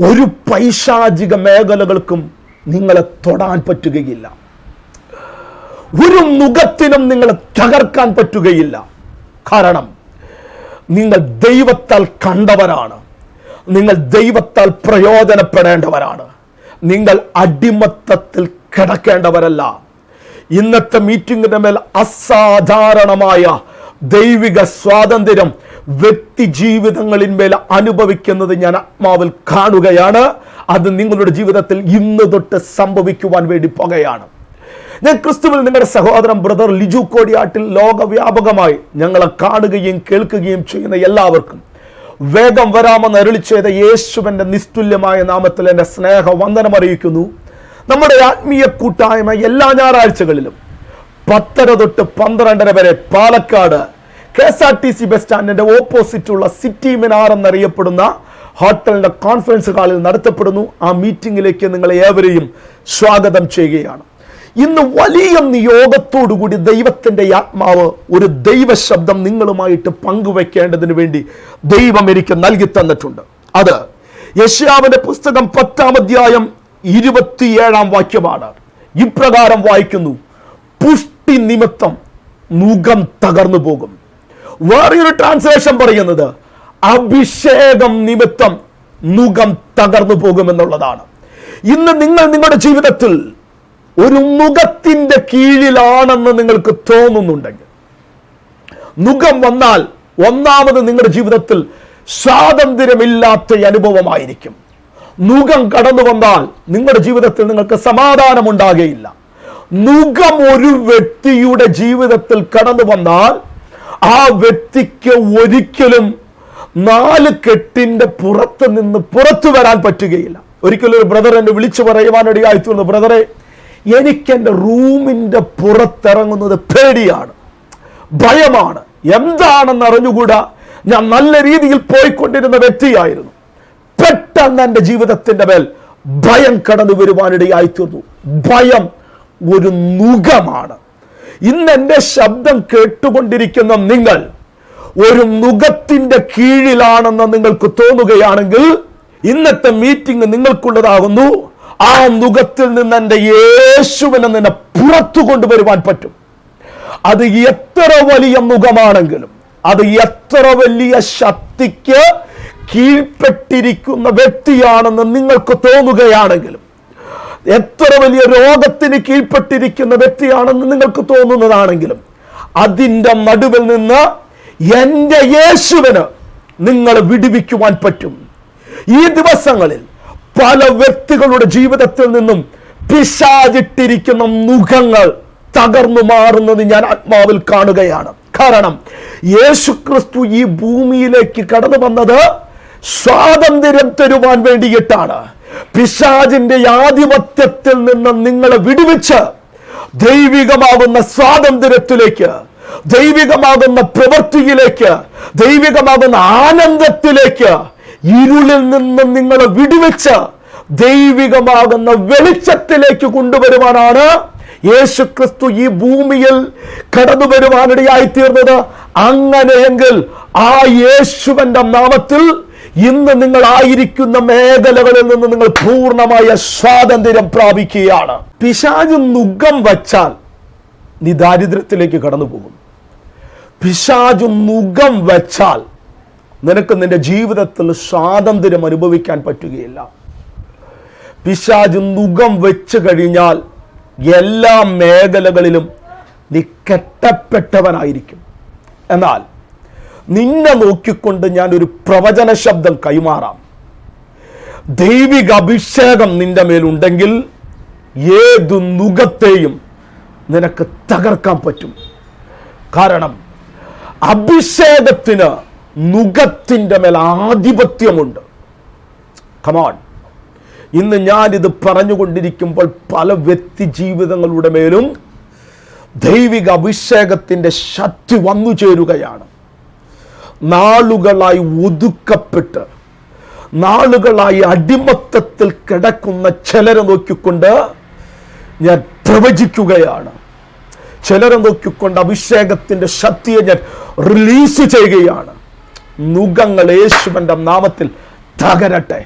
ഒരു പൈശാചിക മേഖലകൾക്കും നിങ്ങളെ തൊടാൻ പറ്റുകയില്ല. ഒരു മുഖത്തിനും നിങ്ങളെ തകർക്കാൻ പറ്റുകയില്ല. കാരണം നിങ്ങൾ ദൈവത്താൽ കണ്ടവരാണ്. നിങ്ങൾ ദൈവത്താൽ പ്രയോജനപ്പെടേണ്ടവരാണ്. നിങ്ങൾ അടിമത്തത്തിൽ കിടക്കേണ്ടവരല്ല. ഇന്നത്തെ മീറ്റിംഗിന്റെ മേൽ അസാധാരണമായ ദൈവിക സ്വാതന്ത്ര്യം വ്യക്തി ജീവിതങ്ങളിന്മേൽ അനുഭവിക്കുന്നത് ഞാൻ ആത്മാവിൽ കാണുകയാണ്. അത് നിങ്ങളുടെ ജീവിതത്തിൽ ഇന്ന് തൊട്ട് സംഭവിക്കുവാൻ വേണ്ടി പോകുകയാണ്. ഞാൻ ക്രിസ്തുവിൽ നിങ്ങളുടെ സഹോദരൻ ബ്രദർ ലിജു കോടിയാട്ടിൽ ലോകവ്യാപകമായി ഞങ്ങളെ കാണുകയും കേൾക്കുകയും ചെയ്യുന്ന എല്ലാവർക്കും വേഗം വരാമെന്ന് അരുളി ചെയ്ത യേശുവിന്റെ നിസ്തുല്യമായ നാമത്തിൽ എന്റെ സ്നേഹ വന്ദനം അറിയിക്കുന്നു. നമ്മുടെ ആത്മീയ കൂട്ടായ്മ എല്ലാ ഞായറാഴ്ചകളിലും പത്തര തൊട്ട് പന്ത്രണ്ടര വരെ Palakkad K S R T C bus സ്റ്റാൻഡിന്റെ ഓപ്പോസിറ്റുള്ള സിറ്റി മിനാർ എന്നറിയപ്പെടുന്ന ഹോട്ടലിന്റെ കോൺഫറൻസ് ഹാളിൽ നടത്തപ്പെടുന്നു. ആ മീറ്റിംഗിലേക്ക് നിങ്ങളെ ഏവരെയും സ്വാഗതം ചെയ്യുകയാണ്. ഇന്ന് വലിയ നിയോഗത്തോടുകൂടി ദൈവത്തിന്റെ ആത്മാവ് ഒരു ദൈവശബ്ദം നിങ്ങളുമായിട്ട് പങ്കുവെക്കേണ്ടതിന് വേണ്ടി ദൈവം എനിക്ക് നൽകി തന്നിട്ടുണ്ട്. അത് യശ്യാവിന്റെ പുസ്തകം പത്താം അധ്യായം ഇരുപത്തിയേഴാം വാക്യമാണ്. ഇപ്രകാരം വായിക്കുന്നു. പുഷ്ടി നിമിത്തം മുഖം തകർന്നു പോകും വേറൊരു ട്രാൻസ്ലേഷൻ പറയുന്നത് അഭിഷേകം നിമിത്തം മുഖം തകർന്നു പോകുമെന്നുള്ളതാണ്. ഇന്ന് നിങ്ങൾ നിങ്ങളുടെ ജീവിതത്തിൽ ഒരു മുഖത്തിന്റെ കീഴിലാണെന്ന് നിങ്ങൾക്ക് തോന്നുന്നുണ്ടെങ്കിൽ മുഖം വന്നാൽ ഒന്നാമത് നിങ്ങളുടെ ജീവിതത്തിൽ സ്വാതന്ത്ര്യമില്ലാത്ത അനുഭവമായിരിക്കും. മുഖം കടന്നു വന്നാൽ നിങ്ങളുടെ ജീവിതത്തിൽ നിങ്ങൾക്ക് സമാധാനം ഉണ്ടാകുകയില്ല മുഖം ഒരു വ്യക്തിയുടെ ജീവിതത്തിൽ കടന്നു വന്നാൽ ആ വ്യക്തിക്ക് ഒരിക്കലും നാല് കെട്ടിന്റെ പുറത്ത് നിന്ന് പുറത്തു വരാൻ പറ്റുകയില്ല. ഒരിക്കലും ഒരു ബ്രദർ എന്നെ വിളിച്ചു പറയുവാനിടയായി തീർന്നു ബ്രദറെ എനിക്ക് എന്റെ റൂമിന്റെ പുറത്തിറങ്ങുന്നത് പേടിയാണ്. ഭയമാണ്. എന്താണെന്ന് അറിഞ്ഞുകൂടാ. ഞാൻ നല്ല രീതിയിൽ പോയിക്കൊണ്ടിരുന്ന വ്യക്തിയായിരുന്നു. പെട്ടെന്ന് എന്റെ ജീവിതത്തിന്റെ മേൽ ഭയം കടന്നു വരുവാനിടയായി തീർന്നു ഭയം ഒരു നുഖമാണ്. ഇന്ന് എന്റെ ശബ്ദം കേട്ടുകൊണ്ടിരിക്കുന്ന നിങ്ങൾ ഒരു മുഖത്തിന്റെ കീഴിലാണെന്ന് നിങ്ങൾക്ക് തോന്നുകയാണെങ്കിൽ ഇന്നത്തെ മീറ്റിംഗ് നിങ്ങൾക്കുള്ളതാകുന്നു. ആ മുഖത്തിൽ നിന്ന് എന്റെ യേശുവിനെ നിന്നെ പുറത്തു കൊണ്ടുവരുവാൻ പറ്റും. അത് എത്ര വലിയ മുഖമാണെങ്കിലും അത് എത്ര വലിയ ശക്തിക്ക് കീഴ്പ്പെട്ടിരിക്കുന്ന വ്യക്തിയാണെന്ന് നിങ്ങൾക്ക് തോന്നുകയാണെങ്കിലും എത്ര വലിയ രോഗത്തിന് കീഴ്പ്പെട്ടിരിക്കുന്ന വ്യക്തിയാണെന്ന് നിങ്ങൾക്ക് തോന്നുന്നതാണെങ്കിലും അതിന്റെ നടുവിൽ നിന്ന് എന്റെ യേശുവിന് നിങ്ങളെ വിടുവിക്കുവാൻ പറ്റും. ഈ ദിവസങ്ങളിൽ പല വ്യക്തികളുടെ ജീവിതത്തിൽ നിന്നും പിശാചിട്ടിരിക്കുന്ന മുഖങ്ങൾ തകർന്നു മാറുന്നത് ഞാൻ ആത്മാവിൽ കാണുകയാണ്. കാരണം യേശു ക്രിസ്തു ഈ ഭൂമിയിലേക്ക് കടന്നു വന്നത് സ്വാതന്ത്ര്യം തരുവാൻ വേണ്ടിയിട്ടാണ്. പിശാജിന്റെ ആധിപത്യത്തിൽ നിന്ന് നിങ്ങളെ വിടുവിച്ച് ദൈവികമാകുന്ന സ്വാതന്ത്ര്യത്തിലേക്ക് ദൈവികമാകുന്ന പ്രവൃത്തിയിലേക്ക് ദൈവികമാകുന്ന ആനന്ദത്തിലേക്ക് ഇരുളിൽ നിന്ന് നിങ്ങളെ വിടുവിച്ച് ദൈവികമാകുന്ന വെളിച്ചത്തിലേക്ക് കൊണ്ടുവരുവാനാണ് യേശു ക്രിസ്തു ഈ ഭൂമിയിൽ കടന്നു വരുവാനിടയായി തീർന്നത് അങ്ങനെയെങ്കിൽ ആ യേശുവന്റെ നാമത്തിൽ ഇന്ന് നിങ്ങൾ ആയിരിക്കുന്ന മേഖലകളിൽ നിന്ന് നിങ്ങൾ പൂർണമായ സ്വാതന്ത്ര്യം പ്രാപിക്കുകയാണ്. പിശാജ് നുഖം വച്ചാൽ നീ ദാരിദ്ര്യത്തിലേക്ക് കടന്നു പോകും പിശാജ് മുഖം വച്ചാൽ നിനക്ക് നിന്റെ ജീവിതത്തിൽ സ്വാതന്ത്ര്യം അനുഭവിക്കാൻ പറ്റുകയില്ല. പിശാജ് മുഖം വെച്ച് കഴിഞ്ഞാൽ എല്ലാ മേഖലകളിലും നീ കെട്ടപ്പെട്ടവനായിരിക്കും. എന്നാൽ നിന്നെ നോക്കിക്കൊണ്ട് ഞാൻ ഒരു പ്രവചന ശബ്ദം കൈമാറാം. ദൈവിക അഭിഷേകം നിന്റെ മേലുണ്ടെങ്കിൽ ഏതു നുഖത്തെയും നിനക്ക് തകർക്കാൻ പറ്റും. കാരണം അഭിഷേകത്തിന് നുഖത്തിന്റെ മേൽ ആധിപത്യമുണ്ട്. കമാൺ ഇന്ന് ഞാനിത് പറഞ്ഞുകൊണ്ടിരിക്കുമ്പോൾ പല വ്യക്തി ജീവിതങ്ങളുടെ മേലും ദൈവിക അഭിഷേകത്തിന്റെ ശക്തി വന്നു ചേരുകയാണ് നാളുകളായി ഒതുക്കപ്പെട്ട് നാളുകളായി അടിമത്തത്തിൽ കിടക്കുന്ന ചിലരെ നോക്കിക്കൊണ്ട് ഞാൻ പ്രവചിക്കുകയാണ്. ചിലരെ നോക്കിക്കൊണ്ട് അഭിഷേകത്തിന്റെ ശക്തിയെ ഞാൻ റിലീസ് ചെയ്യുകയാണ്. നുഖങ്ങൾ യേശുവിന്റെ നാമത്തിൽ തകരട്ടെ.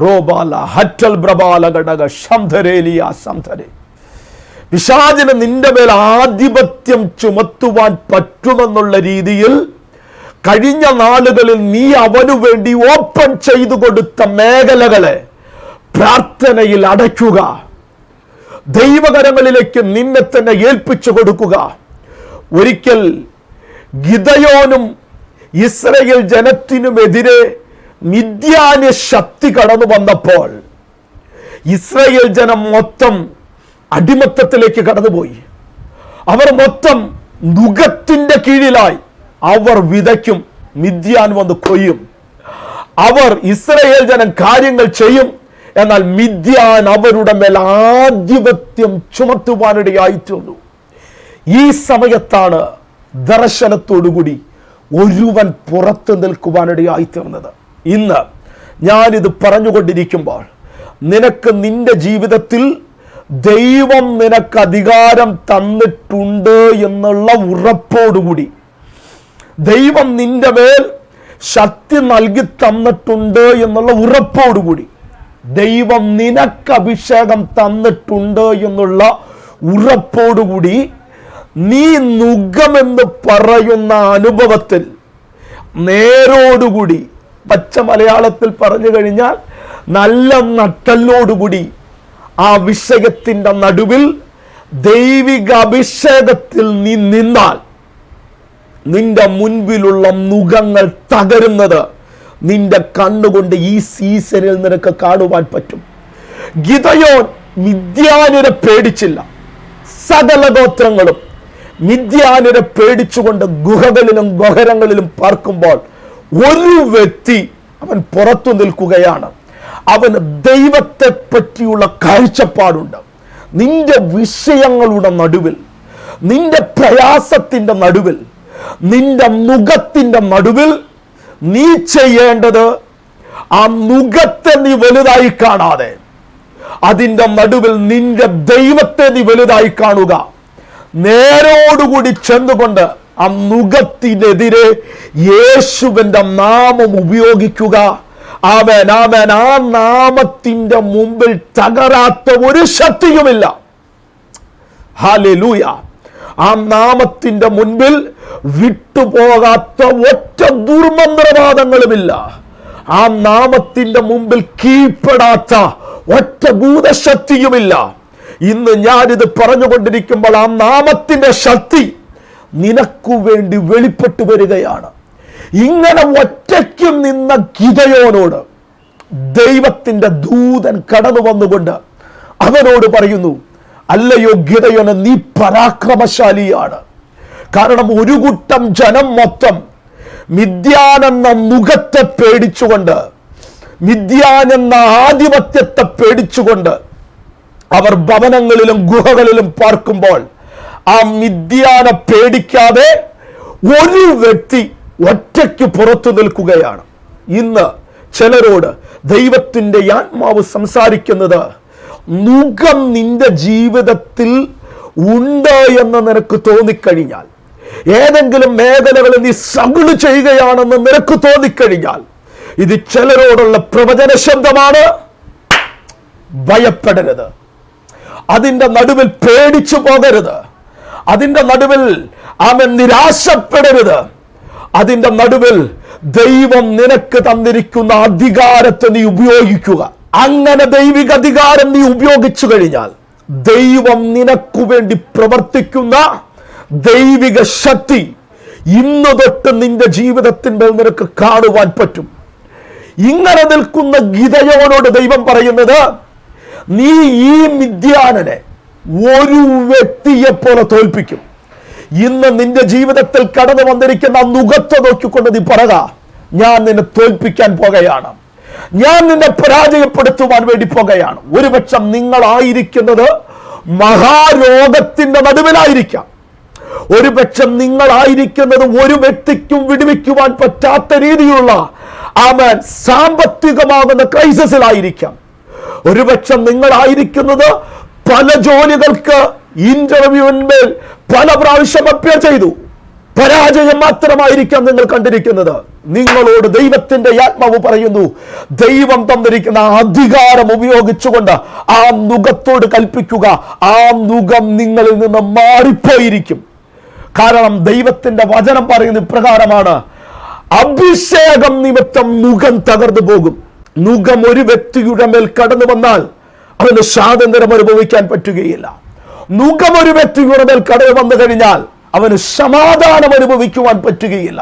റോബാല ഹറ്റൽ പ്രബാല ഘടക ശംധരേലിയ ശംധരേ പിശാചിന് നിന്റെ മേൽ ആധിപത്യം ചുമത്തുവാൻ പറ്റുമെന്നുള്ള രീതിയിൽ കഴിഞ്ഞ നാളുകളിൽ നീ അവനു വേണ്ടി ഓപ്പൺ ചെയ്തു കൊടുത്ത മേഖലകളെ പ്രാർത്ഥനയിൽ അടയ്ക്കുക. ദൈവകരങ്ങളിലേക്ക് നിന്നെ തന്നെ ഏൽപ്പിച്ചു കൊടുക്കുക. ഒരിക്കൽ ഗിതയോനും ഇസ്രയേൽ ജനത്തിനുമെതിരെ മിഥ്യാന്യ ശക്തി കടന്നു വന്നപ്പോൾ ഇസ്രയേൽ ജനം മൊത്തം അടിമത്തത്തിലേക്ക് കടന്നുപോയി. അവർ മൊത്തം നുഖത്തിന്റെ കീഴിലായി. അവർ വിതയ്ക്കും മിഥ്യാൻ വന്ന് കൊയ്യും. അവർ ഇസ്രയേൽ ജനം കാര്യങ്ങൾ ചെയ്യും. എന്നാൽ മിഥ്യാൻ അവരുടെ മേൽ ആധിപത്യം ചുമത്തുവാനിടയായിട്ടുള്ളു ഈ സമയത്താണ് ദർശനത്തോടുകൂടി ഒരുവൻ പുറത്തു നിൽക്കുവാനിടയായി തീർന്നത് ഇന്ന് ഞാനിത് പറഞ്ഞുകൊണ്ടിരിക്കുമ്പോൾ നിനക്ക് നിന്റെ ജീവിതത്തിൽ ദൈവം നിനക്ക് അധികാരം തന്നിട്ടുണ്ട് എന്നുള്ള ഉറപ്പോടുകൂടി ദൈവം നിന്റെ മേൽ ശക്തി നൽകി തന്നിട്ടുണ്ട് എന്നുള്ള ഉറപ്പോടുകൂടി. ദൈവം നിനക്ക് അഭിഷേകം തന്നിട്ടുണ്ട് എന്നുള്ള ഉറപ്പോടുകൂടി നീ നുഖമെന്ന് പറയുന്ന അനുഭവത്തിൽ നേരോടുകൂടി പച്ച മലയാളത്തിൽ പറഞ്ഞു കഴിഞ്ഞാൽ നല്ല നട്ടലോടുകൂടി ആ വിഷയത്തിന്റെ നടുവിൽ ദൈവിക അഭിഷേകത്തിൽ നീ നിന്നാൽ നിന്റെ മുൻപിലുള്ള മുഖങ്ങൾ തകരുന്നത് നിന്റെ കണ്ണുകൊണ്ട് ഈ സീസണിൽ നിനക്ക് കാണുവാൻ പറ്റും. ഗിതയോൻ മിഥ്യാനുരെ പേടിച്ചില്ല. സകല ഗോത്രങ്ങളും മിഥ്യാനുരെ പേടിച്ചുകൊണ്ട് ഗുഹകളിലും ഗഹരങ്ങളിലും പാർക്കുമ്പോൾ ഒരു വ്യക്തി അവൻ പുറത്തു നിൽക്കുകയാണ്. അവന് ദൈവത്തെ പറ്റിയുള്ള കാഴ്ചപ്പാടുണ്ട്. നിന്റെ വിഷയങ്ങളുടെ നടുവിൽ നിന്റെ പ്രയാസത്തിന്റെ നടുവിൽ നിന്റെ മുഖത്തിന്റെ നടുവിൽ നീ ചെയ്യേണ്ടത് ആ മുഖത്തെ നീ വലുതായി കാണാതെ. അതിന്റെ നടുവിൽ നിന്റെ ദൈവത്തെ നീ വലുതായി കാണുക. നേരോടുകൂടി ചെന്നുകൊണ്ട് ആ മുഖത്തിനെതിരെ യേശുവിന്റെ നാമം ഉപയോഗിക്കുക. ആമേൻ ആമേൻ. ആ നാമത്തിന്റെ മുമ്പിൽ തകരാത്ത ഒരു ശക്തിയുമില്ല. ഹാലൂയ ആ നാമത്തിന്റെ മുൻപിൽ വിട്ടുപോകാത്ത ഒറ്റ ദുർമന്ത്രവാദങ്ങളുമില്ല. ആ നാമത്തിന്റെ മുമ്പിൽ കീഴ്പ്പെടാത്ത ഒറ്റ ഭൂതശക്തിയുമില്ല. ഇന്ന് ഞാനിത് പറഞ്ഞുകൊണ്ടിരിക്കുമ്പോൾ ആ നാമത്തിന്റെ ശക്തി നിനക്കു വേണ്ടി വെളിപ്പെട്ടു വരികയാണ്. ഇങ്ങനെ ഒറ്റയ്ക്കും നിന്ന ഗിതയോനോട് ദൈവത്തിന്റെ ദൂതൻ കടന്നു വന്നുകൊണ്ട് അവനോട് പറയുന്നു അല്ലയോ ഗിതയോന് നീ പരാക്രമശാലിയാണ്. കാരണം ഒരു കൂട്ടം ജനം മൊത്തം മിഥ്യാനെന്ന മുഖത്തെ പേടിച്ചുകൊണ്ട് മിഥ്യാനെന്ന ആധിപത്യത്തെ പേടിച്ചുകൊണ്ട് അവർ ഭവനങ്ങളിലും ഗുഹകളിലും പാർക്കുമ്പോൾ ആ മിഥ്യാനെ പേടിക്കാതെ ഒരു വ്യക്തി ഒറ്റയ്ക്ക് പുറത്തു നിൽക്കുകയാണ്. ഇന്ന് ചിലരോട് ദൈവത്തിന്റെ ആത്മാവ് സംസാരിക്കുന്നത് മുഖം നിന്റെ ജീവിതത്തിൽ ഉണ്ട് എന്ന് നിനക്ക് തോന്നിക്കഴിഞ്ഞാൽ ഏതെങ്കിലും മേഖലകളിൽ നീ സഗിൾ ചെയ്യുകയാണെന്ന് നിനക്ക് തോന്നിക്കഴിഞ്ഞാൽ ഇത് ചിലരോടുള്ള പ്രവചന ശബ്ദമാണ് ഭയപ്പെടരുത്. അതിന്റെ നടുവിൽ പേടിച്ചു പോകരുത്. അതിന്റെ നടുവിൽ അവൻ നിരാശപ്പെടരുത്. അതിന്റെ നടുവിൽ ദൈവം നിനക്ക് തന്നിരിക്കുന്ന അധികാരത്തെ നീ ഉപയോഗിക്കുക. അങ്ങനെ ദൈവിക അധികാരം നീ ഉപയോഗിച്ചു കഴിഞ്ഞാൽ ദൈവം നിനക്കു വേണ്ടി പ്രവർത്തിക്കുന്ന ദൈവിക ശക്തി ഇന്ന് തൊട്ട് നിന്റെ ജീവിതത്തിന്റെ നിനക്ക് കാണുവാൻ പറ്റും. ഇങ്ങനെ നിൽക്കുന്ന ഗിതയോനോട് ദൈവം പറയുന്നത് നീ ഈ മിഥ്യാനനെ ഒരു വ്യക്തിയെ പോലെ തോൽപ്പിക്കും. ഇന്ന് നിന്റെ ജീവിതത്തിൽ കടന്നു വന്നിരിക്കുന്ന മുഖത്തെ നോക്കിക്കൊണ്ട് നീ പറക ഞാൻ നിന്നെ തോൽപ്പിക്കാൻ പോകുകയാണ് ഞാൻ നിന്നെ പരാജയപ്പെടുത്തുവാൻ വേണ്ടി പോകുകയാണ്. ഒരുപക്ഷം നിങ്ങളായിരിക്കുന്നത് മഹാരോഗത്തിന്റെ നടുവിലായിരിക്കാം. ഒരുപക്ഷം നിങ്ങളായിരിക്കുന്നത് ഒരു വ്യക്തിക്കും വിടുവിക്കുവാൻ പറ്റാത്ത രീതിയിലുള്ള ആമൻ സാമ്പത്തികമാകുന്ന ക്രൈസിസിലായിരിക്കാം. ഒരുപക്ഷം നിങ്ങളായിരിക്കുന്നത് പല ജോലികൾക്ക് ഇന്റർവ്യൂവിന്മേൽ പല പ്രാവശ്യം അപ്യർ ചെയ്തു. പരാജയം മാത്രമായിരിക്കാം നിങ്ങൾ കണ്ടിരിക്കുന്നത്. നിങ്ങളോട് ദൈവത്തിന്റെ ആത്മാവ് പറയുന്നു. ദൈവം തന്നിരിക്കുന്ന അധികാരം ഉപയോഗിച്ചുകൊണ്ട് ആ നുഖത്തോട് കൽപ്പിക്കുക. ആ നുഖം നിങ്ങളിൽ നിന്ന് മാറിപ്പോയിരിക്കും. കാരണം ദൈവത്തിന്റെ വചനം പറയുന്ന ഇപ്രകാരമാണ് അഭിഷേകം നിമിത്തം മുഖം തകർന്നു പോകും. മുഖം ഒരു വ്യക്തിയുടെ മേൽ കടന്നു വന്നാൽ അവന് സ്വാതന്ത്ര്യം അനുഭവിക്കാൻ പറ്റുകയില്ല. മുഖം ഒരു വ്യക്തിയുടെ മേൽ കടന്നു വന്നു കഴിഞ്ഞാൽ അവന് സമാധാനം അനുഭവിക്കുവാൻ പറ്റുകയില്ല.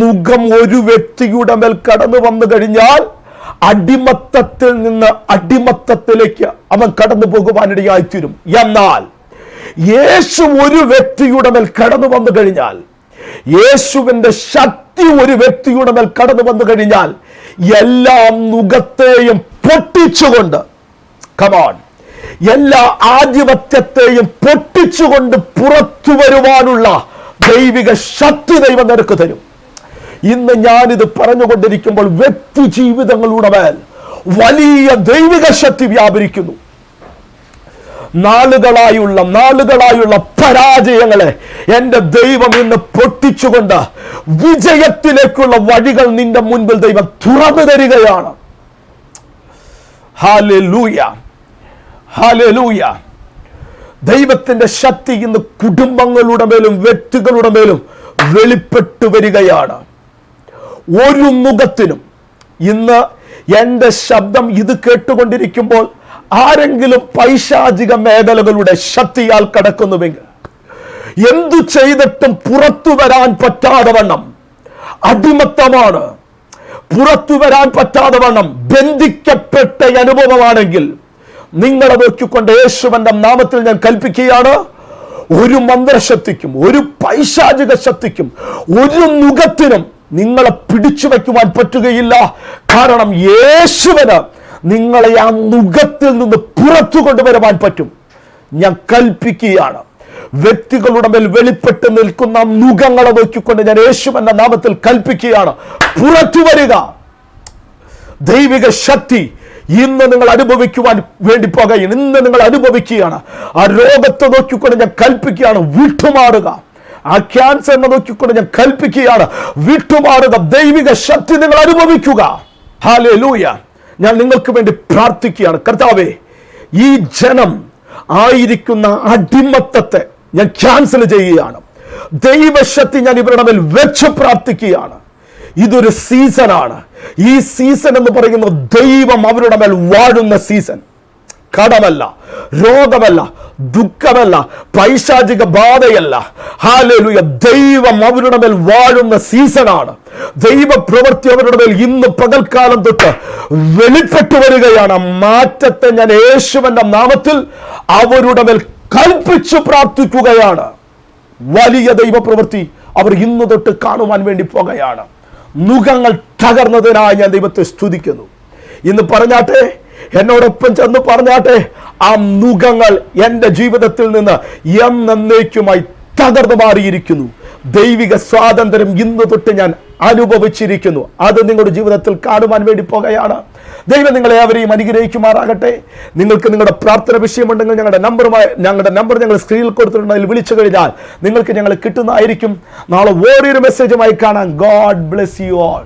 മുഖം ഒരു വ്യക്തിയുടെ മേൽ കടന്നു വന്നു കഴിഞ്ഞാൽ അടിമത്തത്തിൽ നിന്ന് അടിമത്തത്തിലേക്ക് അവൻ കടന്നു പോകുവാനിടയായിത്തീരും. എന്നാൽ യേശു ഒരു വ്യക്തിയുടെ മേൽ കടന്നു വന്നു കഴിഞ്ഞാൽ യേശുവിന്റെ ശക്തി ഒരു വ്യക്തിയുടെ മേൽ കടന്നു വന്നു കഴിഞ്ഞാൽ എല്ലാം മുഖത്തെയും പൊട്ടിച്ചുകൊണ്ട് കമാൺ എല്ലാ ആധിപത്യത്തെയും പൊട്ടിച്ചുകൊണ്ട് പുറത്തു വരുവാനുള്ള ദൈവിക ശക്തി ദൈവം നിനക്ക് തരും. ഇന്ന് ഞാനിത് പറഞ്ഞുകൊണ്ടിരിക്കുമ്പോൾ വ്യക്തി ജീവിതങ്ങളുടെ മേൽ വലിയ ദൈവിക ശക്തി വ്യാപരിക്കുന്നു. നാളുകളായുള്ള നാളുകളായുള്ള പരാജയങ്ങളെ എന്റെ ദൈവം ഇന്ന് പൊട്ടിച്ചുകൊണ്ട് വിജയത്തിലേക്കുള്ള വഴികൾ നിന്റെ മുൻപിൽ ദൈവം തുറന്നു തരികയാണ്. ഹാലൂയ ഹാലൂയ ദൈവത്തിന്റെ ശക്തി ഇന്ന് കുടുംബങ്ങളുടെ മേലും വ്യക്തികളുടെ മേലും വെളിപ്പെട്ടു വരികയാണ്. ഒരു മുഖത്തിനും ഇന്ന് എന്റെ ശബ്ദം ഇത് കേട്ടുകൊണ്ടിരിക്കുമ്പോൾ ആരെങ്കിലും പൈശാചിക മേഖലകളുടെ ശക്തിയാൽ കടക്കുന്നുവെങ്കിൽ എന്തു ചെയ്തിട്ടും പുറത്തു വരാൻ പറ്റാതെ വണ്ണം അടിമത്തമാണ്. പുറത്തു വരാൻ പറ്റാതെ വണ്ണം ബന്ധിക്കപ്പെട്ട അനുഭവമാണെങ്കിൽ നിങ്ങളെ നോക്കിക്കൊണ്ട് യേശുവന്റെ നാമത്തിൽ ഞാൻ കൽപ്പിക്കുകയാണ്. ഒരു മന്ത്രശക്തിക്കും ഒരു പൈശാചിക ശക്തിക്കും ഒരു മുഖത്തിനും നിങ്ങളെ പിടിച്ചു വയ്ക്കുവാൻ പറ്റുകയില്ല. കാരണം യേശുവന് നിങ്ങളെ ആ മുഖത്തിൽ നിന്ന് പുറത്തു കൊണ്ടുവരുവാൻ പറ്റും. ഞാൻ കൽപ്പിക്കുകയാണ്. വ്യക്തികളുടെ മേൽ വെളിപ്പെട്ട് നിൽക്കുന്ന മുഖങ്ങളെ നോക്കിക്കൊണ്ട് ഞാൻ യേശുവിന്റെ നാമത്തിൽ കൽപ്പിക്കുകയാണ്. പുറത്തു വരിക. ദൈവിക ശക്തി ഇന്ന് നിങ്ങൾ അനുഭവിക്കുവാൻ വേണ്ടി പോകുകയാണ് ഇന്ന് നിങ്ങൾ അനുഭവിക്കുകയാണ്. ആ രോഗത്തെ നോക്കിക്കൊണ്ട് ഞാൻ കൽപ്പിക്കുകയാണ്. വിട്ടുമാറുക. ആ ക്യാൻസറിനെ നോക്കിക്കൊണ്ട് ഞാൻ കൽപ്പിക്കുകയാണ്. വിട്ടുമാറുക. ദൈവിക ശക്തി നിങ്ങൾ അനുഭവിക്കുക. ഹാലേ ലൂയ ഞാൻ നിങ്ങൾക്ക് വേണ്ടി പ്രാർത്ഥിക്കുകയാണ്. കർത്താവേ ഈ ജനം ആയിരിക്കുന്ന അടിമത്തത്തെ ഞാൻ ക്യാൻസൽ ചെയ്യുകയാണ്. ദൈവശക്തി ഞാൻ ഇവരുടെ മേൽ വെച്ച് പ്രാർത്ഥിക്കുകയാണ്. ഇതൊരു സീസണാണ്. ഈ സീസൺ എന്ന് പറയുന്ന ദൈവം അവരുടെ മേൽ വാഴുന്ന സീസൺ. കടമല്ല രോഗമല്ല ദുഃഖമല്ല പൈശാചിക ബാധയല്ല. ഹാലലുയ ദൈവം അവരുടെ മേൽ വാഴുന്ന സീസണാണ്. ദൈവ പ്രവൃത്തി അവരുടെ മേൽ ഇന്ന് പകൽക്കാലം തൊട്ട് വെളിപ്പെട്ടു വരികയാണ്. മാറ്റത്തെ ഞാൻ യേശുവന്റെ നാമത്തിൽ അവരുടെ മേൽ കൽപ്പിച്ചു പ്രാർത്ഥിക്കുകയാണ്. വലിയ ദൈവപ്രവൃത്തി അവർ ഇന്ന് തൊട്ട് കാണുവാൻ വേണ്ടി പോകുകയാണ്. മുഖങ്ങൾ തകർന്നതിനായി ഞാൻ ദൈവത്തെ സ്തുതിക്കുന്നു. ഇന്ന് പറഞ്ഞാട്ടെ എന്നോടൊപ്പം ചെന്ന് പറഞ്ഞാട്ടെ ആ മുഖങ്ങൾ എന്റെ ജീവിതത്തിൽ നിന്ന് എന്നേക്കുമായി തകർന്നു മാറിയിരിക്കുന്നു. ദൈവിക സ്വാതന്ത്ര്യം ഇന്ന് തൊട്ട് ഞാൻ അനുഭവിച്ചിരിക്കുന്നു. അത് നിങ്ങളുടെ ജീവിതത്തിൽ കാണുവാൻ വേണ്ടി പോകുകയാണ് ദൈവം നിങ്ങളെ അവരെയും അനുഗ്രഹിക്കുമാറാകട്ടെ. നിങ്ങൾക്ക് നിങ്ങളുടെ പ്രാർത്ഥന വിഷയമുണ്ടെങ്കിൽ ഞങ്ങളുടെ നമ്പറുമായി ഞങ്ങളുടെ നമ്പർ ഞങ്ങൾ സ്ക്രീനിൽ കൊടുത്തിട്ടുണ്ട്. അതിൽ വിളിച്ചു കഴിഞ്ഞാൽ നിങ്ങൾക്ക് ഞങ്ങൾ കിട്ടുന്നതായിരിക്കും. നാളെ ഓരോരു മെസ്സേജുമായി കാണാം ഗോഡ് ബ്ലെസ് യു ആൾ